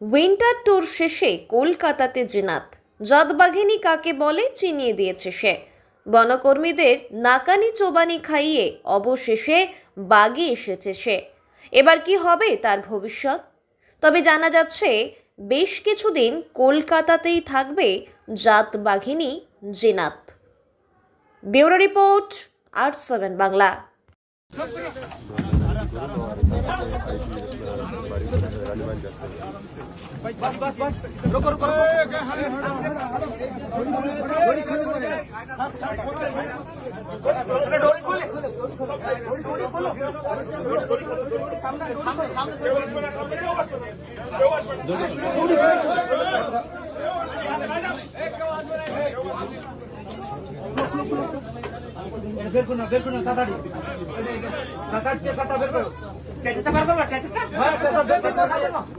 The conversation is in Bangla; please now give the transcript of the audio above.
উইন্টার ট্যুর শেষে কলকাতাতে জিনাত। জাতবাঘিনী কাকে বলে চিনিয়ে দিয়েছে সে। বনকর্মীদের নাকানি চোবানি খাইয়ে অবশেষে বাগে এসেছে সে। এবার কি হবে তার ভবিষ্যৎ? তবে জানা যাচ্ছে, বেশ কিছুদিন কলকাতাতেই থাকবে জাতবাঘিনী জিনাত। ব্যুরো রিপোর্ট, আর সেভেন বাংলা। বের করুন বের করুন তাড়াতাড়ি। তাড়াতাড়ি পেশাটা বের করো। ক্যাচেটা বের করো ক্যাচেটা হ্যাঁ পেশা বের করো